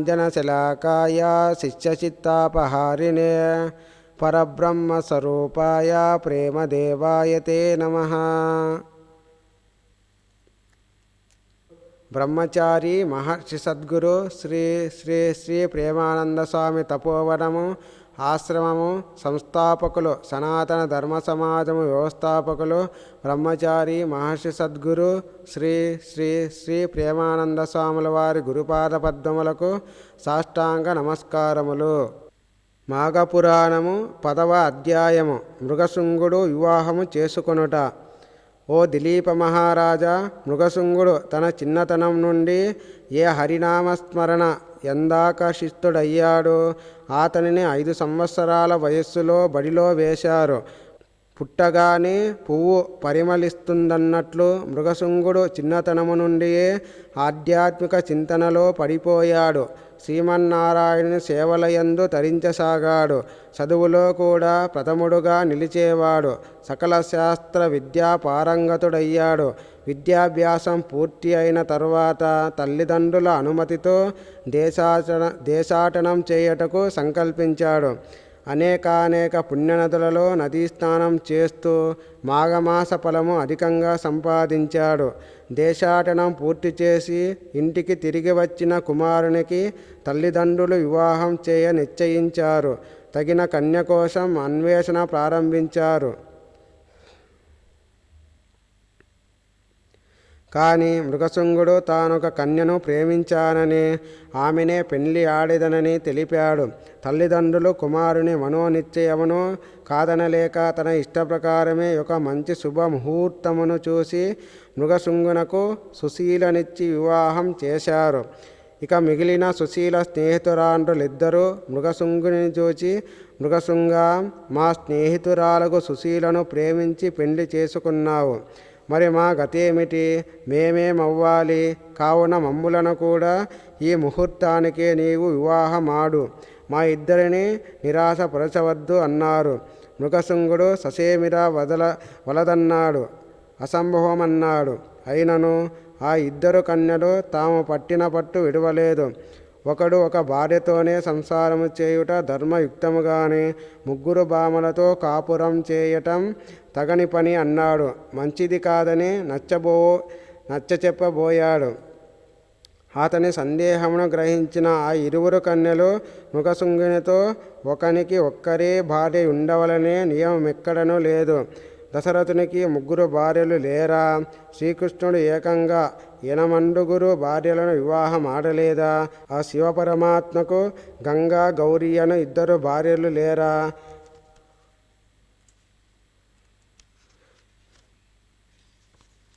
జ్ఞానాంజనశలాకాయ శిష్యచిత్తాపహారిణే పరబ్రహ్మస్వరూపాయ ప్రేమదేవాయ తే నమ బ్రహ్మచారి మహర్షి సద్గురు శ్రీ శ్రీ శ్రీ ప్రేమానంద స్వామి తపోవనము ఆశ్రమము సంస్థాపకులు సనాతన ధర్మ సమాజము వ్యవస్థాపకులు బ్రహ్మచారి మహర్షి సద్గురు శ్రీ శ్రీ శ్రీ ప్రేమానంద స్వాముల వారి గురుపాద పద్మములకు సాష్టాంగ నమస్కారములు. మాఘపురాణము పదవ అధ్యాయము. మృగశృంగుడు వివాహము చేసుకొనుట. ఓ దిలీప మహారాజా మృగశృంగుడు తన చిన్నతనం నుండి ఏ హరినామస్మరణ ఎందాకశిస్తుడయ్యాడు అతనిని ఐదు సంవత్సరాల వయస్సులో బడిలో వేశారు. పుట్టగానే పువ్వు పరిమళిస్తుందన్నట్లు మృగశృంగుడు చిన్నతనము నుండియే ఆధ్యాత్మిక చింతనలో పడిపోయాడు. శ్రీమన్నారాయణుని సేవలయందు తరించసాగాడు. చదువులో కూడా ప్రథముడుగా నిలిచేవాడు. సకల శాస్త్ర విద్యా పారంగతుడయ్యాడు. విద్యాభ్యాసం పూర్తి అయిన తర్వాత తల్లిదండ్రుల అనుమతితో దేశాటన దేశాటనం చేయుటకు సంకల్పించాడు. అనేకానేక పుణ్యనదులలో నదీ స్నానం చేస్తూ మాఘమాస ఫలము అధికంగా సంపాదించాడు. దేశాటనం పూర్తి చేసి ఇంటికి తిరిగి వచ్చిన కుమారునికి తల్లిదండ్రులు వివాహం చేయ నిశ్చయించారు. తగిన కన్య కోసం అన్వేషణ ప్రారంభించారు. కానీ మృగశృంగుడు తానొక కన్యను ప్రేమించానని ఆమెనే పెళ్ళి ఆడిదనని తెలిపాడు. తల్లిదండ్రులు కుమారుని మనోనిశ్చయమును కాదనలేక తన ఇష్టప్రకారమే ఒక మంచి శుభముహూర్తమును చూసి మృగశృంగునకు సుశీలనిచ్చి వివాహం చేశారు. ఇక మిగిలిన సుశీల స్నేహితురాండ్రులిద్దరూ మృగశృంగుని చూచి మృగశృంగ మా స్నేహితురాలకు సుశీలను ప్రేమించి పెళ్ళి చేసుకున్నావు. మరి మా గతేమిటి? మేమేమవ్వాలి కావున మమ్ములను కూడా ఈ ముహూర్తానికే నీవు వివాహమాడు. మా ఇద్దరిని నిరాశపరచవద్దు అన్నారు. మృగశృంగుడు ససేమిరా వదల వలదన్నాడు. అసంభవమన్నాడు. అయినను ఆ ఇద్దరు కన్యలు తాము పట్టిన పట్టు విడవలేదు. ఒకడు ఒక భార్యతోనే సంసారము చేయుట ధర్మయుక్తముగానే ముగ్గురు భామలతో కాపురం చేయటం తగని పని అన్నాడు. మంచిది కాదని నచ్చబో నచ్చ చెప్పబోయాడు అతని సందేహమును గ్రహించిన ఆ ఇరువురు కన్యలు మృగశృంగునితో ఒకనికి ఒక్కరే భార్య ఉండవలనే నియమం ఎక్కడనూ లేదు. దశరథునికి ముగ్గురు భార్యలు లేరా? శ్రీకృష్ణుడు ఏకంగా ఈనమండుగురు భార్యలను వివాహం ఆడలేదా? ఆ శివపరమాత్మకు గంగా గౌరీ అను ఇద్దరు భార్యలు లేరా?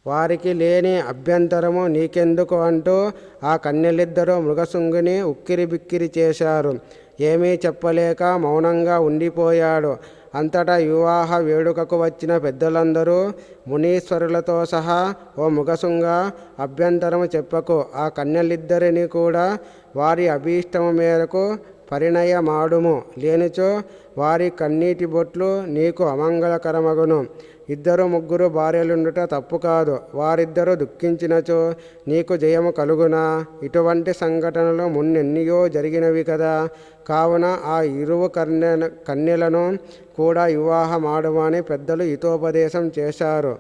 వారికి లేని అభ్యంతరము నీకెందుకు అంటూ ఆ కన్యలిద్దరూ మృగశృంగుని ఉక్కిరి బిక్కిరి చేశారు. ఏమీ చెప్పలేక మౌనంగా ఉండిపోయాడు. అంతటా వివాహ వేడుకకు వచ్చిన పెద్దలందరూ మునీశ్వరులతో సహా ఓ ముగసుంగ అభ్యంతరము చెప్పకు. ఆ కన్యలిద్దరిని కూడా వారి అభీష్టము మేరకు పరిణయమాడుము. లేనిచో వారి కన్నీటి బొట్లు నీకు అమంగళకరమగును. ఇద్దరు ముగ్గురు భార్యలుండుట తప్పు కాదు. వారిద్దరూ దుఃఖించినచో నీకు జయము కలుగునా? ఇటువంటి సంఘటనలు మున్నెన్నియో జరిగినవి కదా. కావున ఆ ఇరువు కన్య కన్యలను కూడా వివాహమాడమని పెద్దలు హితోపదేశం చేశారు.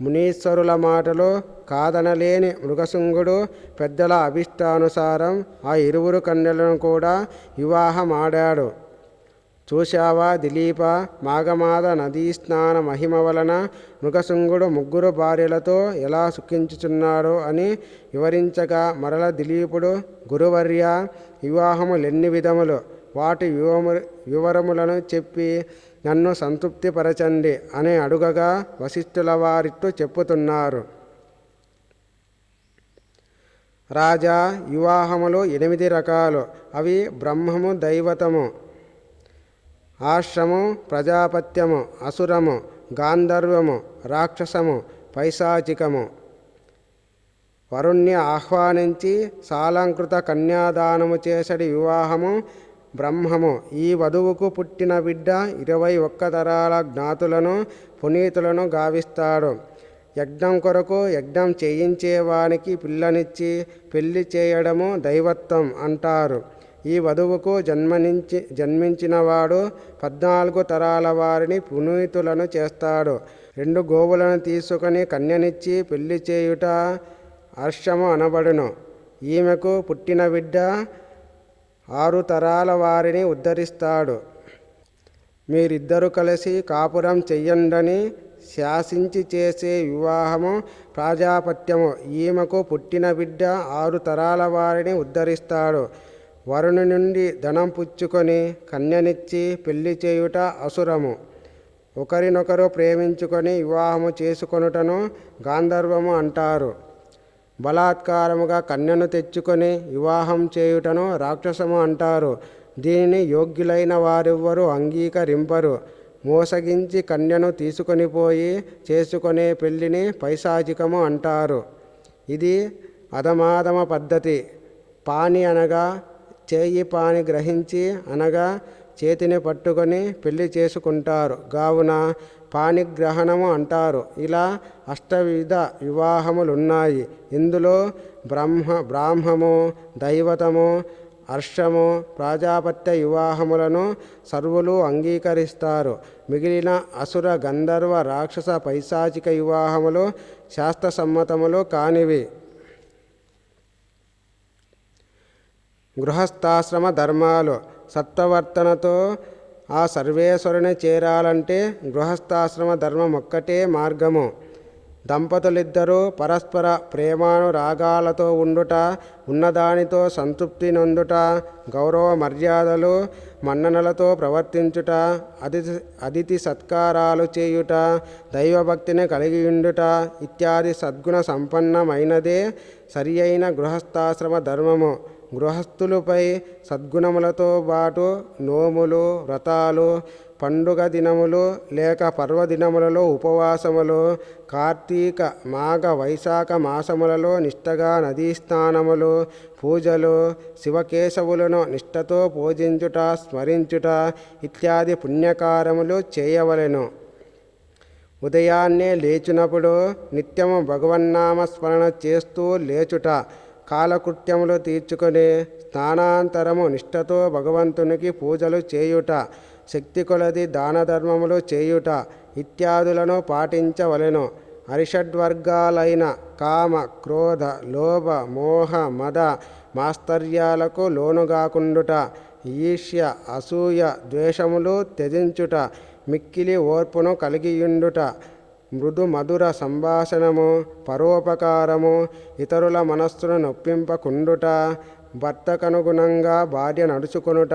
మునీశ్వరుల మాటలు కాదనలేని మృగశృంగుడు పెద్దల అభిష్టానుసారం ఆ ఇరువురు కన్యలను కూడా వివాహమాడాడు. చూశావా దిలీప? మాఘమాద నదీ స్నాన మహిమ వలన మృగశృంగుడు ముగ్గురు భార్యలతో ఎలా సుఖించుచున్నాడో అని వివరించగా మరల దిలీపుడు గురువర్య వివాహములెన్ని విధములు. వాటి వివము వివరములను చెప్పి నన్ను సంతృప్తిపరచండి అని అడుగగా వశిష్ఠుల వారిట్టు చెప్పుతున్నారు. రాజా వివాహములు ఎనిమిది రకాలు. అవి బ్రహ్మము దైవతము. ఆశ్రము ప్రజాపత్యము అసురము గాంధర్వము రాక్షసము పైశాచికము. వరుణ్ణి ఆహ్వానించి సాలంకృత కన్యాదానము చేసడి వివాహము బ్రహ్మము. ఈ వధువుకు పుట్టిన బిడ్డ ఇరవై ఒక్క తరాల జ్ఞాతులను పునీతులను గావిస్తాడు. యజ్ఞం కొరకు యజ్ఞం చేయించేవానికి పిల్లనిచ్చి పెళ్ళి చేయడము దైవత్వం అంటారు. ఈ వధువుకు జన్మనించి జన్మించినవాడు పద్నాలుగు తరాల వారిని పునీతులను చేస్తాడు. రెండు గోవులను తీసుకుని కన్యనిచ్చి పెళ్ళి చేయుట హర్షము అనబడును. ఈమెకు పుట్టిన బిడ్డ ఆరు తరాల వారిని ఉద్ధరిస్తాడు. మీరిద్దరూ కలిసి కాపురం చెయ్యండని శాసించి చేసే వివాహము ప్రాజాపత్యము. ఈమెకు పుట్టిన బిడ్డ ఆరు తరాల వారిని ఉద్ధరిస్తాడు. వరుని నుండి ధనం పుచ్చుకొని కన్యనిచ్చి పెళ్ళి చేయుట అసురము. ఒకరినొకరు ప్రేమించుకొని వివాహము చేసుకొనుటను గాంధర్వము అంటారు. బలాత్కారముగా కన్యను తెచ్చుకొని వివాహం చేయుటను రాక్షసము అంటారు. దీనిని యోగ్యులైన వారెవ్వరూ అంగీకరింపరు. మోసగించి కన్యను తీసుకొని పోయి చేసుకునే పెళ్ళిని పైశాచికము అంటారు. ఇది అధమాధమ పద్ధతి. పాని అనగా చేయి పాని గ్రహించి అనగా చేతిని పట్టుకొని పెళ్ళి చేసుకుంటారు. కావున పాణిగ్రహణము అంటారు. ఇలా అష్టవిధ వివాహములున్నాయి. ఇందులో బ్రహ్మ బ్రాహ్మము దైవతము హర్షము ప్రాజాపత్య వివాహములను సర్వులు అంగీకరిస్తారు. మిగిలిన అసుర గంధర్వ రాక్షస పైశాచిక వివాహములు శాస్త్రసమ్మతములు కానివి. గృహస్థాశ్రమ ధర్మాలు సత్వవర్తనతో ఆ సర్వేశ్వరుని చేరాలంటే గృహస్థాశ్రమ ధర్మం ఒక్కటే మార్గము. దంపతులిద్దరూ పరస్పర ప్రేమానురాగాలతో ఉండుట ఉన్నదానితో సంతృప్తి నొందుట గౌరవ మర్యాదలు మన్ననలతో ప్రవర్తించుట అతిథి అతిథి సత్కారాలు చేయుట దైవభక్తిని కలిగి ఉండుట ఇత్యాది సద్గుణ సంపన్నమైనదే సరి అయిన గృహస్థాశ్రమ ధర్మము. గృహస్థులపై సద్గుణములతో పాటు నోములు వ్రతాలు పండుగ దినములు లేక పర్వదినములలో ఉపవాసములు కార్తీక మాఘ వైశాఖ మాసములలో నిష్టగా నదీ స్నానములు పూజలు శివకేశవులను నిష్టతో పూజించుట స్మరించుట ఇత్యాది పుణ్యకారములు చేయవలెను. ఉదయాన్నే లేచినప్పుడు నిత్యము భగవన్నామ స్మరణ చేస్తూ లేచుట కాలకృత్యములు తీర్చుకొని స్నానాంతరము నిష్ఠతో భగవంతునికి పూజలు చేయుట శక్తి కొలది దాన ధర్మములు చేయుట ఇత్యాదులను పాటించవలెను. అరిషడ్వర్గాలైన కామ క్రోధ లోభ మోహ మద మాస్తర్యాలకు లోనుగాకుండుట ఈర్ష్య అసూయ ద్వేషములు త్యజించుట మిక్కిలి ఓర్పును కలిగియుండుట మృదు మధుర సంభాషణము పరోపకారము ఇతరుల మనస్సును నొప్పింపకుండుట భర్తకనుగుణంగా భార్య నడుచుకొనుట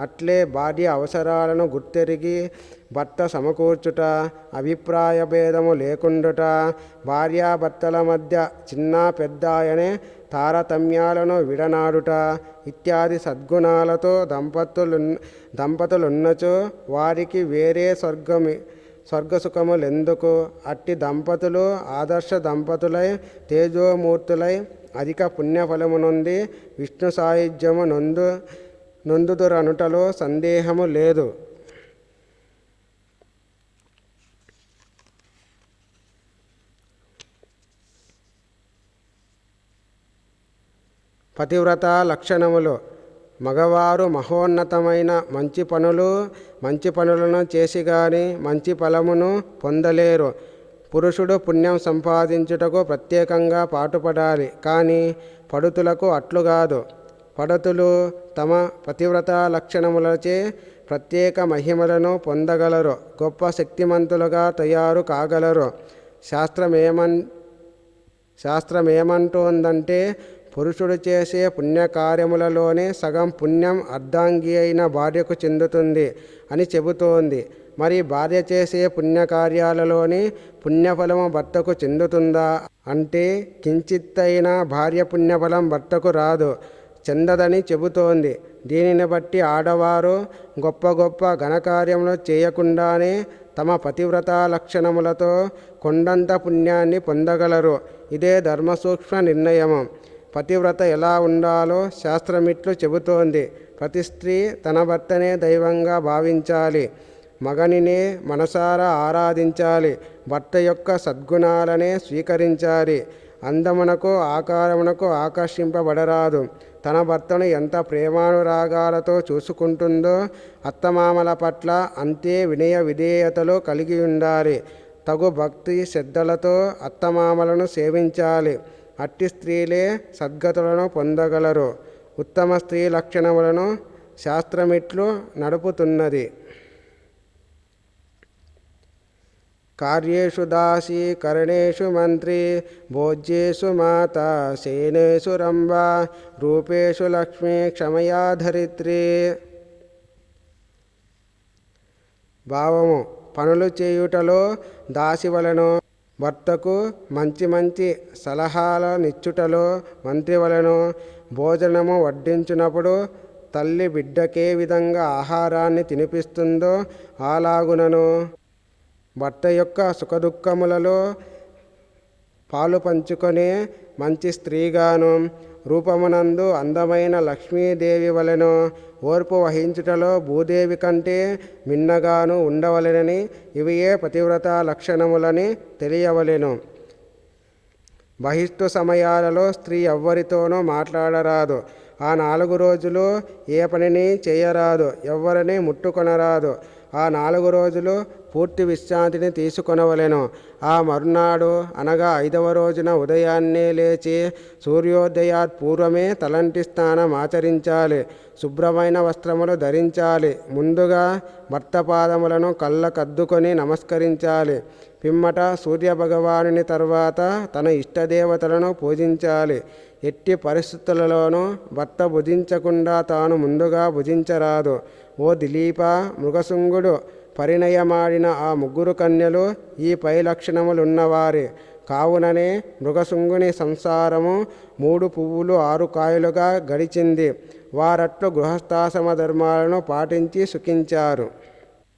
అట్లే భార్య అవసరాలను గుర్తెరిగి భర్త సమకూర్చుట అభిప్రాయ భేదము లేకుండుట భార్యాభర్తల మధ్య చిన్న పెద్ద అనే తారతమ్యాలను విడనాడుట ఇత్యాది సద్గుణాలతో దంపతులు దంపతులున్నచో వారికి వేరే స్వర్గమి స్వర్గసుఖములెందుకు అట్టి దంపతులు ఆదర్శ దంపతులై తేజోమూర్తులై అధిక పుణ్యఫలము నుండి విష్ణు సాయుధ్యము నొందు నొందుదురనుటలో సందేహము లేదు. పతివ్రత లక్షణములు. మగవారు మహోన్నతమైన మంచి పనులు మంచి పనులను చేసి గాని మంచి ఫలమును పొందలేరు. పురుషుడు పుణ్యం సంపాదించుటకు ప్రత్యేకంగా పాటుపడాలి కానీ పడుతులకు అట్లు కాదు పడతులు తమ పతివ్రత లక్షణములచే ప్రత్యేక మహిమలను పొందగలరు గొప్ప శక్తిమంతులుగా తయారు కాగలరు. శాస్త్రమేమన్ శాస్త్రమేమంటుందంటే పురుషుడు చేసే పుణ్యకార్యములలోనే సగం పుణ్యం అర్ధాంగి అయిన భార్యకు చెందుతుంది అని చెబుతోంది. మరి భార్య చేసే పుణ్యకార్యాలలోని పుణ్యఫలము భర్తకు చెందుతుందా? అంటే కించిత్తైన భార్య పుణ్యఫలం భర్తకు రాదు చెందదని చెబుతోంది. దీనిని బట్టి ఆడవారు గొప్ప గొప్ప ఘనకార్యములు చేయకుండానే తమ పతివ్రత లక్షణములతో కొండంత పుణ్యాన్ని పొందగలరు. ఇదే ధర్మసూక్ష్మ నిర్ణయము. పతివ్రత ఎలా ఉండాలో శాస్త్రమిట్లు చెబుతోంది. ప్రతి స్త్రీ తన భర్తనే దైవంగా భావించాలి. మగనినే మనసారా ఆరాధించాలి. భర్త యొక్క సద్గుణాలనే స్వీకరించాలి. అందమునకు ఆకారమునకు ఆకర్షింపబడరాదు. తన భర్తను ఎంత ప్రేమానురాగాలతో చూసుకుంటుందో అత్తమామల పట్ల అంతే వినయ విధేయతలు కలిగి ఉండాలి. తగు భక్తి శ్రద్ధలతో అత్తమామలను సేవించాలి. అట్టి స్త్రీలే సద్గతులను పొందగలరు. ఉత్తమ స్త్రీ లక్షణములను శాస్త్రమిట్లు నడుపుతున్నది. కార్యేషు దాసి కరణేషు మంత్రి భోజ్యేషు మాత సేనేషు రంభ రూపేషు లక్ష్మి క్షమయా ధరిత్రి. భావము పనులు చేయుటలో దాసి వలను భర్తకు మంచి మంచి సలహాలనిచ్చుటలో మంత్రి వలను భోజనము వడ్డించినప్పుడు తల్లి బిడ్డకే విధంగా ఆహారాన్ని తినిపిస్తుందో అలాగునను భర్త యొక్క సుఖదుఖములలో పాలు పంచుకొనే మంచి స్త్రీగాను రూపమునందు అందమైన లక్ష్మీదేవి వలెను ఓర్పు వహించుటలో భూదేవి కంటే మిన్నగాను ఉండవలెనని ఇవియే పతివ్రత లక్షణములని తెలియవలెను. బహిష్టు సమయాలలో స్త్రీ ఎవ్వరితోనూ మాట్లాడరాదు. ఆ నాలుగు రోజులు ఏ పనిని చేయరాదు ఎవ్వరిని ముట్టుకొనరాదు. ఆ నాలుగు రోజులు పూర్తి విశ్రాంతిని తీసుకొనవలెను. ఆ మరునాడు అనగా ఐదవ రోజున ఉదయాన్నే లేచి సూర్యోదయాత్ పూర్వమే తలంటి స్నానం ఆచరించాలి. శుభ్రమైన వస్త్రములు ధరించాలి. ముందుగా భర్త పాదములను కళ్ళకద్దుకొని నమస్కరించాలి. పిమ్మట సూర్యభగవానుని తర్వాత తన ఇష్టదేవతలను పూజించాలి. ఎట్టి పరిస్థితులలోనూ భర్త భుజించకుండా తాను ముందుగా భుజించరాదు. ఓ దిలీప మృగశృంగుడు పరిణయమాడిన ఆ ముగ్గురు కన్యలు ఈ పై లక్షణములున్నవారి కావుననే మృగశృంగుని సంసారము మూడు పువ్వులు ఆరు కాయలుగా గడిచింది. వారట్లు గృహస్థాశ్రమ ధర్మాలను పాటించి సుఖించారు.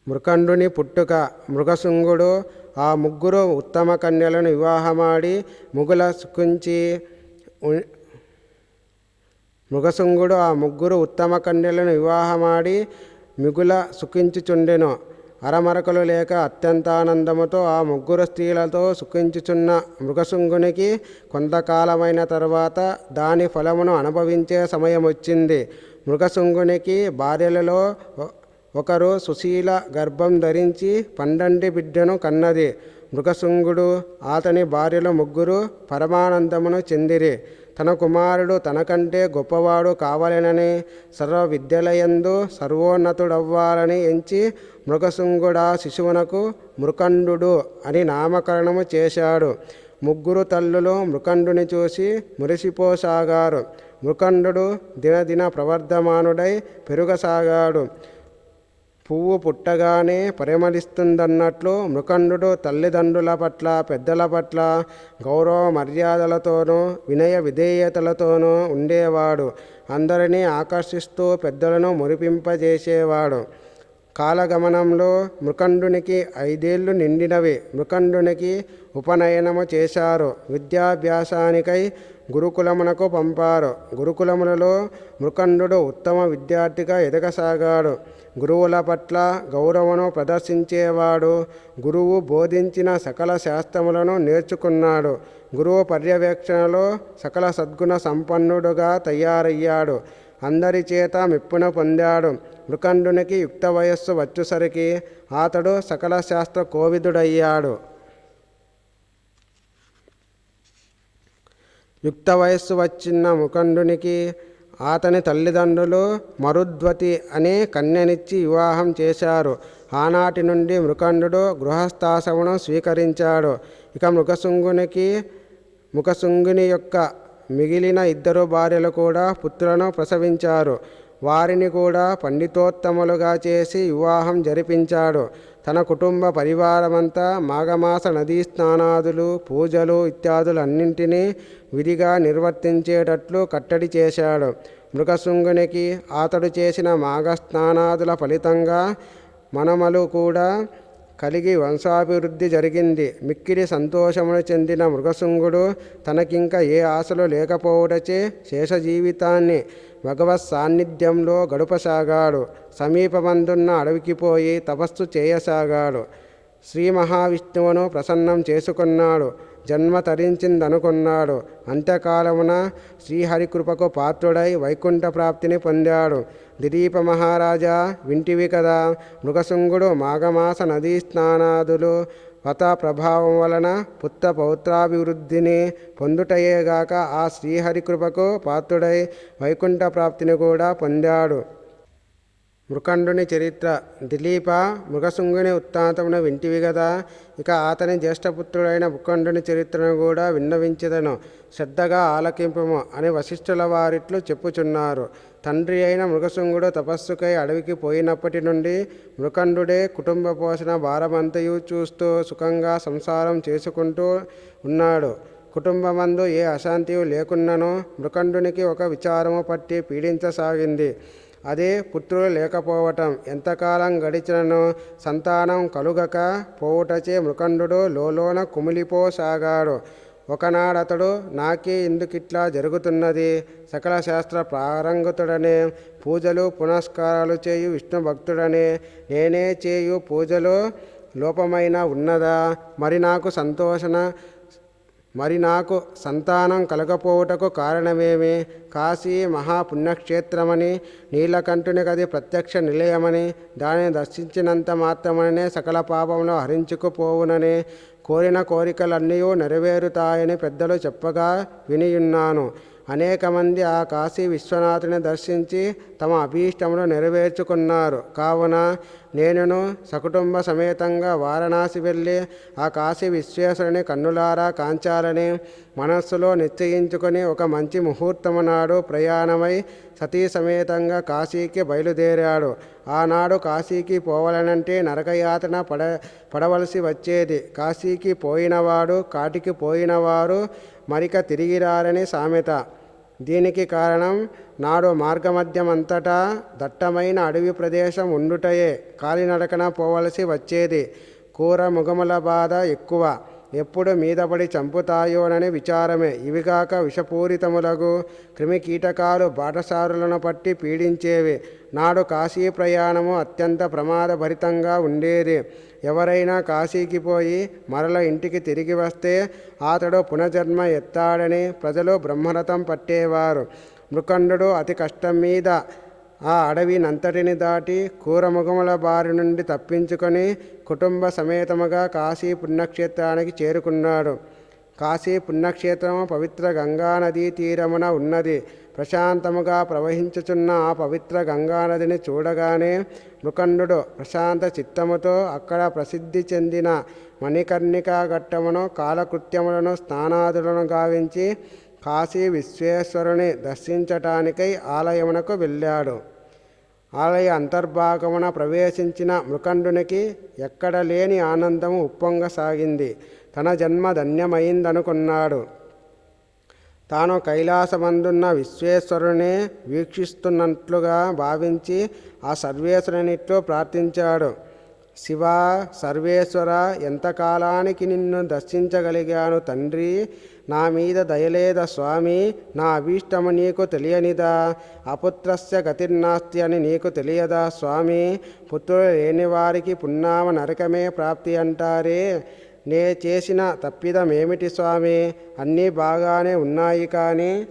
మృకండుని పుట్టుక. మృగశృంగుడు ఆ ముగ్గురు ఉత్తమ కన్యలను వివాహమాడి ముగుల సుఖించి మృగశుంగుడు మృగశృంగుడు ఆ ముగ్గురు ఉత్తమ కన్యలను వివాహమాడి మిగుల సుఖించుచుండెను అరమరకలు లేక అత్యంతానందముతో ఆ ముగ్గురు స్త్రీలతో సుఖించుచున్న మృగశృంగునికి కొంతకాలమైన తర్వాత దాని ఫలమును అనుభవించే సమయం వచ్చింది. మృగశృంగునికి భార్యలలో ఒకరు సుశీల గర్భం ధరించి పండంటి బిడ్డను కన్నది. మృగశృంగుడు అతని భార్యలు ముగ్గురు పరమానందమును చెందిరి. తన కుమారుడు తనకంటే గొప్పవాడు కావాలనని సర్వ విద్యలయందు సర్వోన్నతుడవ్వాలని ఎంచి మృగశృంగుడా శిశువునకు మృకండు అని నామకరణము చేశాడు. ముగ్గురు తల్లులు మృకండుని చూసి మురిసిపోసాగారు. మృకండు దినదిన ప్రవర్ధమానుడై పెరుగసాగాడు. పువ్వు పుట్టగానే పరిమళిస్తుందన్నట్లు మృకండు తల్లిదండ్రుల పట్ల పెద్దల పట్ల గౌరవ మర్యాదలతోనూ వినయ విధేయతలతోనూ ఉండేవాడు. అందరినీ ఆకర్షిస్తూ పెద్దలను మురిపింపజేసేవాడు. కాలగమనంలో మృకండునికి ఐదేళ్ళు నిండినవి. మృకండునికి ఉపనయనము చేశారు. విద్యాభ్యాసానికై గురుకులమునకు పంపారు. గురుకులములలో మృకండు ఉత్తమ విద్యార్థిగా ఎదగసాగాడు. గురువుల పట్ల గౌరవను ప్రదర్శించేవాడు గురువు బోధించిన సకల శాస్త్రములను నేర్చుకున్నాడు. గురువు పర్యవేక్షణలో సకల సద్గుణ సంపన్నుడుగా తయారయ్యాడు. అందరి చేత మెప్పున పొందాడు. మృకండునికి యుక్త వయస్సు వచ్చేసరికి అతడు సకల శాస్త్ర కోవిదుడయ్యాడు. యుక్త వయస్సు వచ్చిన ముఖండునికి అతని తల్లిదండ్రులు మరుద్వతి అనే కన్యనిచ్చి వివాహం చేశారు. ఆనాటి నుండి మృకండు గృహస్థాశ్రమను స్వీకరించాడు. ఇక మృగశృంగునికి ముఖశృంగుని యొక్క మిగిలిన ఇద్దరు భార్యలు కూడా పుత్రులను ప్రసవించారు. వారిని కూడా పండితోత్తములుగా చేసి వివాహం జరిపించాడు. తన కుటుంబ పరివారమంతా మాఘమాస నదీ స్నానాదులు పూజలు ఇత్యాదులన్నింటినీ విధిగా నిర్వర్తించేటట్లు కట్టడి చేశాడు. మృగశృంగునికి అతడు చేసిన మాఘస్నానాదుల ఫలితంగా మనమలు కూడా కలిగి వంశాభివృద్ధి జరిగింది. మిక్కిలి సంతోషమును చెందిన మృగశృంగుడు తనకింక ఏ ఆశలు లేకపోవటచే శేష జీవితాన్ని భగవత్ సాన్నిధ్యంలో గడుపసాగాడు. సమీపమందున్న అడవికి పోయి తపస్సు చేయసాగాడు. శ్రీ మహావిష్ణువును ప్రసన్నం చేసుకున్నాడు. జన్మ తరించిందనుకున్నాడు. అంత్యకాలమున శ్రీహరికృపకు పాత్రుడై వైకుంఠ ప్రాప్తిని పొందాడు. దిలీప మహారాజా వింటివి కదా. మృగశృంగుడు మాఘమాస నదీ స్నానాదులు మత ప్రభావం వలన పుత్త పౌత్రాభివృద్ధిని పొందుటయేగాక ఆ శ్రీహరికృపకు పాత్రుడై వైకుంఠ ప్రాప్తిని కూడా పొందాడు. మృకండుని చరిత్ర. దిలీప మృగశృంగుని ఉత్తాంతమును వింటివి కదా ఇక అతని జ్యేష్ఠపుత్రుడైన మృకండుని చరిత్రను కూడా విన్నవించదను. శ్రద్ధగా ఆలకింపము అని వశిష్ఠుల వారిట్లు చెప్పుచున్నారు. తండ్రి అయిన మృగశృంగుడు తపస్సుకై అడవికి పోయినప్పటి నుండి మృకండుడే కుటుంబ పోషణ భారమంతయు చూస్తూ సుఖంగా సంసారం చేసుకుంటూ ఉన్నాడు. కుటుంబమందు ఏ అశాంతియు లేకున్ననో మృకండునికి ఒక విచారము పట్టి పీడించసాగింది. అదే పుత్రులు లేకపోవటం ఎంతకాలం గడిచినను సంతానం కలుగక పోవుటచే మృకండు లోలోన కుమిలిపోసాగాడు. ఒకనాడతడు నాకే ఎందుకిట్లా జరుగుతున్నది. సకల శాస్త్ర ప్రారంగతుడనే పూజలు పునస్కారాలు చేయు విష్ణు భక్తుడనే నేనే చేయు పూజలు లోపమైన ఉన్నదా? మరి నాకు సంతోషణ మరి నాకు సంతానం కలగపోవుటకు కారణమేమి? కాశీ మహాపుణ్యక్షేత్రమని నీలకంఠుని కది ప్రత్యక్ష నిలయమని దానిని దర్శించినంత మాత్రమనే సకల పాపంలో హరించుకుపోవునని కోరిన కోరికలన్నీ నెరవేరుతాయని పెద్దలు చెప్పగా వినియున్నాను. అనేక మంది ఆ కాశీ విశ్వనాథుని దర్శించి తమ అభీష్టములు నెరవేర్చుకున్నారు. కావున నేనును సకుటుంబ సమేతంగా వారణాసి వెళ్ళి ఆ కాశీ విశ్వేశ్వరుని కన్నులారా కాంచాలని మనస్సులో నిశ్చయించుకొని ఒక మంచి ముహూర్తము నాడు ప్రయాణమై సతీ సమేతంగా కాశీకి బయలుదేరాడు. ఆనాడు కాశీకి పోవాలనంటే నరకయాతన పడ పడవలసి వచ్చేది. కాశీకి పోయినవాడు కాటికి పోయినవారు మరిక తిరిగిరారని సామెత. దీనికి కారణం నాడు మార్గమధ్యమంతటా దట్టమైన అడవి ప్రదేశం ఉండుటయే. కాలినడకన పోవలసి వచ్చేది. కూర ముగముల బాధ ఎక్కువ. ఎప్పుడు మీదపడి చంపుతాయోనని విచారమే. ఇవిగాక విషపూరితములగు క్రిమి కీటకాలు బాటసారులను పట్టి పీడించేవి. నాడు కాశీ ప్రయాణము అత్యంత ప్రమాదభరితంగా ఉండేది. ఎవరైనా కాశీకి పోయి మరల ఇంటికి తిరిగి వస్తే అతడు పునర్జన్మ ఎత్తాడని ప్రజలు బ్రహ్మరథం పట్టేవారు. మృకండు అతి కష్టం మీద ఆ అడవినంతటిని దాటి కూరముగముల బారి నుండి తప్పించుకొని కుటుంబ సమేతముగా కాశీ పుణ్యక్షేత్రానికి చేరుకున్నాడు. కాశీ పుణ్యక్షేత్రము పవిత్ర గంగా నదీ తీరమున ఉన్నది. ప్రశాంతముగా ప్రవహించుచున్న ఆ పవిత్ర గంగానదిని చూడగానే ముఖండు ప్రశాంత చిత్తముతో అక్కడ ప్రసిద్ధి చెందిన మణికర్ణికా ఘట్టమును కాలకృత్యములను స్నానాదులను గావించి కాశీ విశ్వేశ్వరుని దర్శించటానికై ఆలయమునకు వెళ్ళాడు. ఆలయ అంతర్భాగమున ప్రవేశించిన మృకండునికి ఎక్కడ లేని ఆనందము ఉప్పొంగసాగింది. తన జన్మ ధన్యమైందనుకున్నాడు. తాను కైలాసమందున్న విశ్వేశ్వరుని వీక్షిస్తున్నట్లుగా భావించి ఆ సర్వేశ్వరునిట్లో ప్రార్థించాడు. శివ సర్వేశ్వర ఎంతకాలానికి నిన్ను దర్శించగలిగాను తండ్రి? నా మీద దయలేద స్వామి? నా అభీష్టము నీకు తెలియనిదా? అపుత్రస్య గతిర్నాస్తి అని నీకు తెలియదా స్వామి? పుత్రుడు లేని వారికి పున్నామ నరకమే ప్రాప్తి అంటారే. నే చేసిన తప్పిదమేమిటి స్వామి? అన్నీ బాగానే ఉన్నాయి కానీ?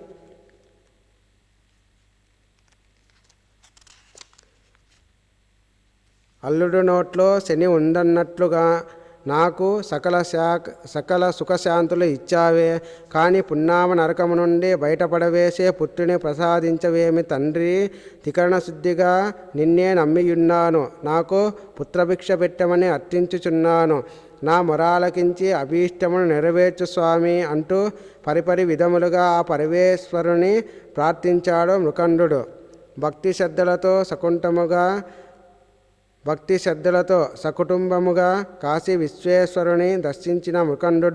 అల్లుడు నోట్లో శని ఉందన్నట్లుగా నాకు సకల శాఖ సకల సుఖశాంతులు ఇచ్చావే కానీ పున్నామ నరకము నుండి బయటపడవేసే పుత్రుని ప్రసాదించవేమి తండ్రి? తికరణ శుద్ధిగా నిన్నే నమ్మియున్నాను. నాకు పుత్రభిక్ష పెట్టమని అర్థించుచున్నాను. నా మొరాలకించి అభీష్టమును నెరవేర్చు స్వామి అంటూ పరిపరి విధములుగా ఆ పరమేశ్వరుని ప్రార్థించాడు మృకండు. భక్తి శ్రద్ధలతో సకుంఠముగా భక్తి శ్రద్ధలతో సకుటుంబముగా కాశీ విశ్వేశ్వరుని దర్శించిన మృకండు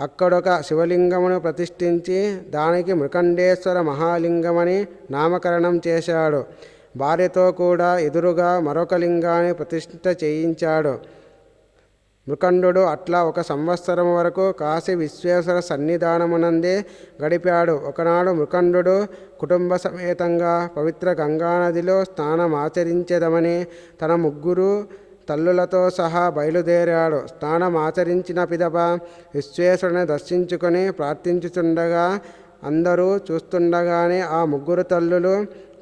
అక్కడొక శివలింగమును ప్రతిష్ఠించి దానికి మృకండేశ్వర మహాలింగమని నామకరణం చేశాడు. భార్యతో కూడా ఎదురుగా మరొక లింగాన్ని ప్రతిష్ఠ చేయించాడు మృకండు అట్లా ఒక సంవత్సరం వరకు కాశీ విశ్వేశ్వర సన్నిధానమునందే గడిపాడు. ఒకనాడు మృకండు కుటుంబ సమేతంగా పవిత్ర గంగానదిలో స్నానమాచరించదమని తన ముగ్గురు తల్లులతో సహా బయలుదేరాడు. స్నానం ఆచరించిన పిదప విశ్వేశ్వరుని దర్శించుకొని ప్రార్థించుచుండగా అందరూ చూస్తుండగానే ఆ ముగ్గురు తల్లులు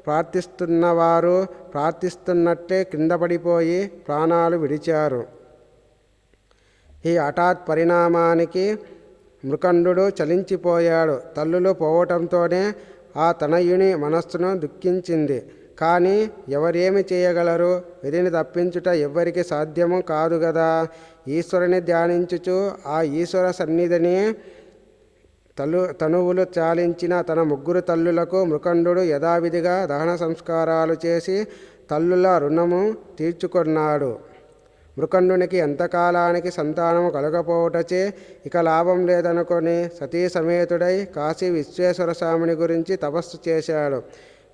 ప్రార్థిస్తున్నవారు ప్రార్థిస్తున్నట్టే కింద పడిపోయి ప్రాణాలు విడిచారు. ఈ హఠాత్ పరిణామానికి మృకండు చలించిపోయాడు. తల్లులు పోవటంతోనే ఆ తనయుని మనస్సును దుఃఖించింది. కానీ ఎవరేమి చేయగలరు? విధిని తప్పించుట ఎవ్వరికి సాధ్యము కాదు కదా ఈశ్వరుని ధ్యానించుచు ఆ ఈశ్వర సన్నిధిని తలు తనువులు చాలించిన తన ముగ్గురు తల్లులకు మృకండు యథావిధిగా దహన సంస్కారాలు చేసి తల్లుల రుణము తీర్చుకున్నాడు. మృకన్నునికి ఎంతకాలానికి సంతానము కలగపోవటచే ఇక లాభం లేదనుకొని సతీ సమేతుడై కాశీ విశ్వేశ్వర స్వామిని గురించి తపస్సు చేశాడు.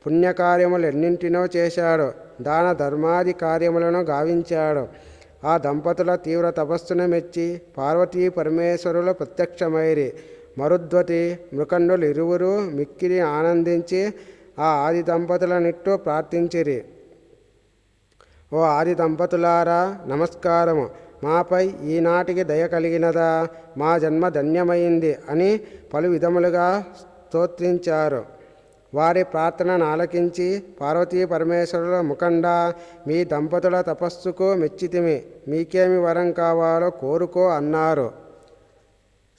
పుణ్యకార్యములు ఎన్నింటినో చేశాడు. దాన ధర్మాది కార్యములను గావించాడు. ఆ దంపతుల తీవ్ర తపస్సును మెచ్చి పార్వతీ పరమేశ్వరులు ప్రత్యక్షమైరి. మరుద్వతి మృకండులు ఇరువురు మిక్కిరి ఆనందించి ఆ ఆది దంపతుల నిట్టు ప్రార్థించిరి. ఓ ఆది దంపతులారా నమస్కారము. మాపై ఈనాటికి దయ కలిగినదా? మా జన్మ ధన్యమైంది అని పలు విధములుగా స్తోత్రించారు. వారి ప్రార్థనను ఆలకించి పార్వతీ పరమేశ్వరుల ముఖండ మీ దంపతుల తపస్సుకు మెచ్చితిమి. మీకేమి వరం కావాలో కోరుకో అన్నారు.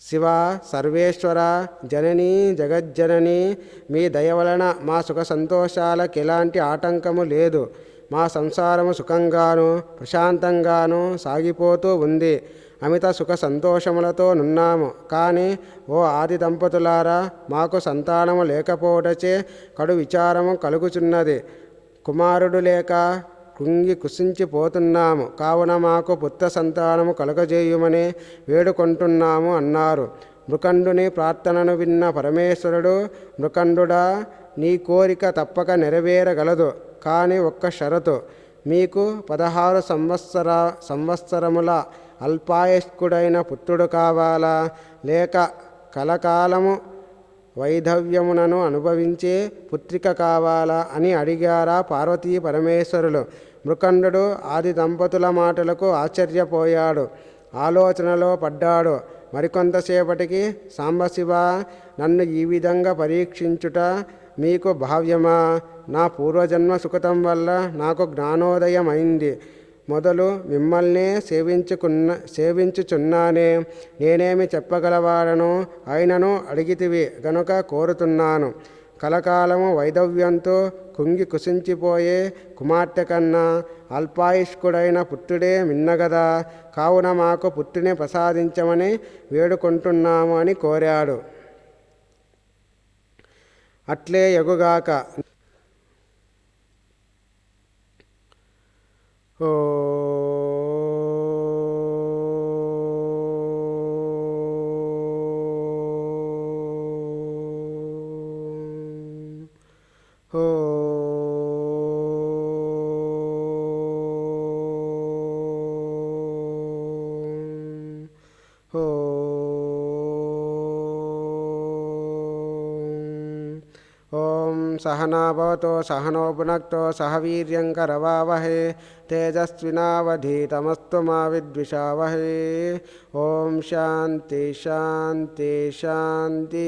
శివ సర్వేశ్వర జననీ జగజ్జనని మీ దయ వలన మా సుఖ సంతోషాలకు ఎలాంటి ఆటంకము లేదు. మా సంసారము సుఖంగాను ప్రశాంతంగాను సాగిపోతూ ఉంది. అమిత సుఖ సంతోషములతో నున్నాము. కానీ ఓ ఆది దంపతులారా మాకు సంతానము లేకపోవటచే కడు విచారము కలుగుచున్నది. కుమారుడు లేక కుంగి కుసించిపోతున్నాము కావున మాకు పుత్ర సంతానము కలుగజేయుమని వేడుకుంటున్నాము అన్నారు. మృకండుని ప్రార్థనను విన్న పరమేశ్వరుడు మృకండుడా నీ కోరిక తప్పక నెరవేరగలదు. కానీ ఒక్క షరతు. మీకు పదహారు సంవత్సర సంవత్సరముల అల్పాయస్కుడైన పుత్రుడు కావాలా? లేక కలకాలము వైధవ్యమునను అనుభవించే పుత్రిక కావాలా? అని అడిగారా పార్వతీ పరమేశ్వరులు. మృకండు ఆది దంపతుల మాటలకు ఆశ్చర్యపోయాడు. ఆలోచనలో పడ్డాడు. మరికొంతసేపటికి సాంబశివ నన్ను ఈ విధంగా పరీక్షించుట మీకు భావ్యమా? నా పూర్వజన్మ సుఖతం వల్ల నాకు జ్ఞానోదయమైంది. మొదలు మిమ్మల్నే సేవించుకున్న సేవించుచున్నానే. నేనేమి చెప్పగలవాడను? ఆయనను అడిగితివి గనుక కోరుతున్నాను. కలకాలము వైదవ్యంతో కుంగి కుసించిపోయే కుమార్తె కన్నా అల్పాయుష్కుడైన పుత్రుడే మిన్నగదా? కావున మాకు పుత్రుని ప్రసాదించమని వేడుకుంటున్నాము అని కోరాడు. అట్లే ఎగుగాక. ఓ ఓ सहनावतो सहनोपुनक्तो सह तेजस्विनावधीतमस्तु मा विद्विषावहे ॐ शांति शांति शांति